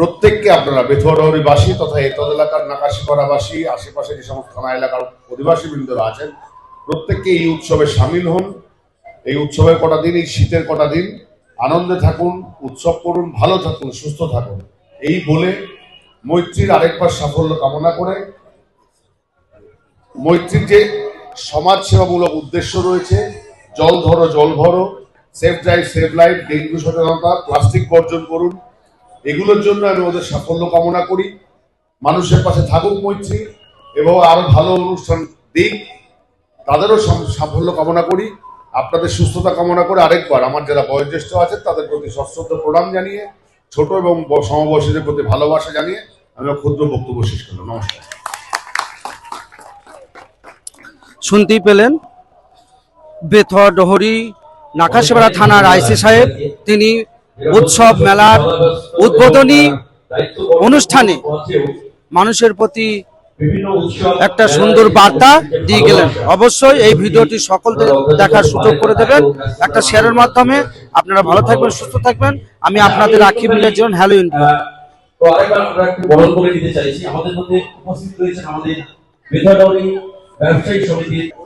প্রত্যেককে আপনারা বেথুয়াডহরিবাসী তথা এতদ এলাকার নাকাশিপাড়াবাসী, আশেপাশে যে সমস্ত থানা এলাকার অধিবাসী বৃন্দরা আছেন, প্রত্যেককে এই উৎসবে সামিল হন। এই উৎসবের কটা দিন, এই শীতের কটা দিন। আনন্দে থাকুন, উৎসব করুন, ভালো থাকুন, সুস্থ থাকুন। এই বলে মৈত্রীর আরেকবার সাফল্য কামনা করে মৈত্রীর যে সমাজ সেবামূলক উদ্দেশ্য রয়েছে, জল ধরো, জল ভরো, safe drive save life, dengue সচেতনতা, প্লাস্টিক বর্জন করুন এগুলোর জন্য আমি ওদের সাফল্য কামনা করি। মানুষের পাশে থাকুক মৈত্রী এবং আরও ভালো অনুষ্ঠান দিক, তাদেরও সাফল্য কামনা করি। আপনাদের সুস্থতা কামনা করে আরেকবার আমার যারা বয়োজ্যেষ্ঠ আছেন তাদের প্রতি সশ্রদ্ধ প্রণাম জানিয়ে, ছোট এবং সমবয়সীদের প্রতি ভালোবাসা জানিয়ে আমি ক্ষুদ্র বক্তব্য শেষ করলাম। নমস্কার। শুনতেই পেলেন বেথর ডহরি নাকাশিপাড়া থানার আইসি সাহেব, তিনি উৎসব মেলার উদ্বোধনী অনুষ্ঠানে মানুষের প্রতি একটা সুন্দর বার্তা দিয়ে গেলেন। অবশ্যই এই ভিডিওটি সকলকে দেখার সুযোগ করে দেবেন। একটা শেয়ারের মাধ্যমে আপনারা ভালো থাকবেন, সুস্থ থাকবেন। আমি আপনাদের আখি মিলের জন্য হ্যালো ইন্ডিয়া ব্যবসায়ী সমিতির একটু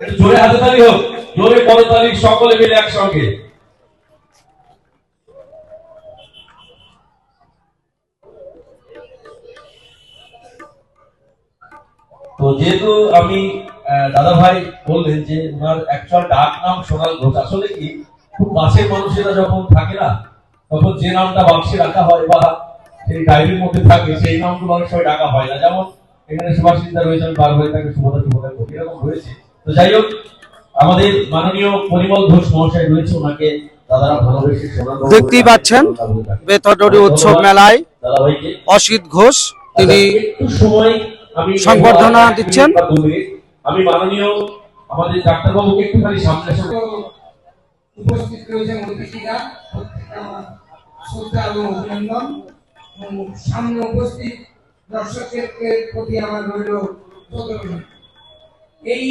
জোরে হাতে তালি হোক, জোরে করতালি সকলে মিলে একসঙ্গে। তো যেহেতু আমি দাদা ভাই বললেন যে ওনার অ্যাকচুয়াল ডাক নাম সোনাল ঘোষ, আসলে কি, খুব কাছের মানুষেরা যখন থাকে না, তখন যে নামটা বাক্সে রাখা হয় বা সেই ডায়েরির মধ্যে থাকে, সেই নামগুলো অনেক সময় ডাকা হয় না। যেমন এখানে সুভাষিতা রয়েছে আমি এরকম রয়েছে। তো যাই হোক আমাদের মাননীয় পরিমল ঘোষ মহাশয় রয়েছে ওনাকে দেখতেই পাচ্ছেন বেথরডহরি উৎসব মেলায় অসিত ঘোষ তিনি একটু সময় আমি সংবর্ধনা দিচ্ছেন। আমি মাননীয় আমাদের ডাক্তারবাবুকে একটুখানি সামনে উপস্থিত রয়েছেন অতিথিরা শ্রদ্ধা এবং অভিনন্দন। সামনে উপস্থিত দর্শকের প্রতি আমার রইল এই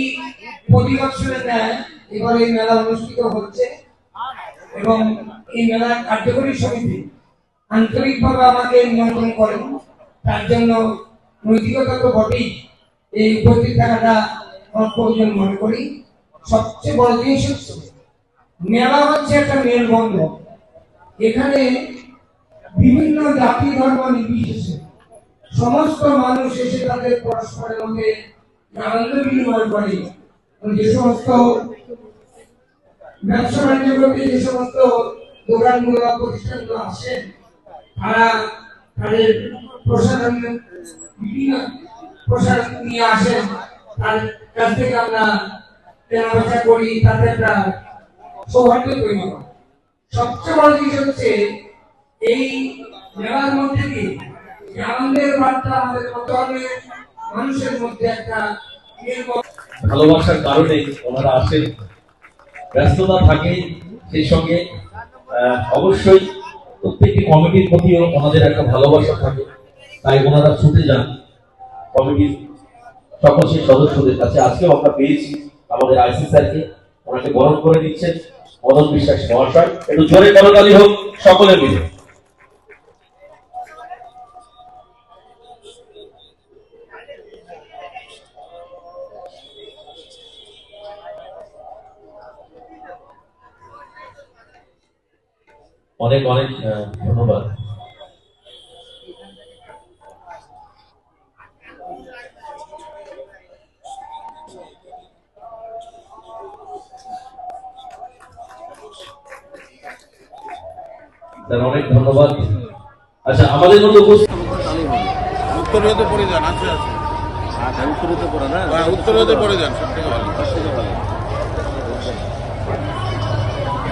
প্রতি বছরের ন্যায় এবার এই মেলা অনুষ্ঠিত হচ্ছে এবং এই মেলার কার্যকরী সমিতি আন্তরিকভাবে আমাকে নিয়ন্ত্রণ করেন। তার জন্য নৈতিকতা তো বটেই। এই উপস্থিত থাকাটা আমার প্রয়োজন মনে করি। সবচেয়ে বড় জিনিস হচ্ছে, মেলা হচ্ছে একটা মেলবন্ধন। এখানে বিভিন্ন জাতি ধর্ম নির্বিশেষে সমস্ত মানুষ এসে তাদের পরস্পরের মধ্যে আনন্দ বিনিময় করে। যে সমস্ত ব্যবসা বাণিজ্য যে সমস্ত দোকানগুলো বা প্রতিষ্ঠানগুলো আসেন তারা থেকে আমরা কেনাবেচা সবচেয়ে বড় জিনিস হচ্ছে এই মেলার মধ্যে আনন্দের বার্তা আমাদের মানুষের মধ্যে একটা ভালোবাসার কারণে ওনারা আসেন। ব্যস্ততা থাকে সেই সঙ্গে অবশ্যই প্রত্যেকটি কমিটির প্রতিও ওনাদের একটা ভালোবাসা থাকে। তাই ওনারা ছুটে যান। কমিটির সকল সেই সদস্যদের কাছে। আজকেও আমরা পেয়েছি আমাদের আইসি স্যারকে। ওনাকে বরণ করে দিচ্ছেন মদন বিশ্বাস মহাশয়। একটু জোরে করতালি হোক, সকলে মিলে। অনেক অনেক ধন্যবাদ। স্যার অনেক ধন্যবাদ। আচ্ছা আমাদের উপস্থিত উত্তরীয়তে পড়ে যান আছে আছে। উত্তরীয়তে পড়ে না উত্তরীয়তে পড়ে যান সব থেকে ভালো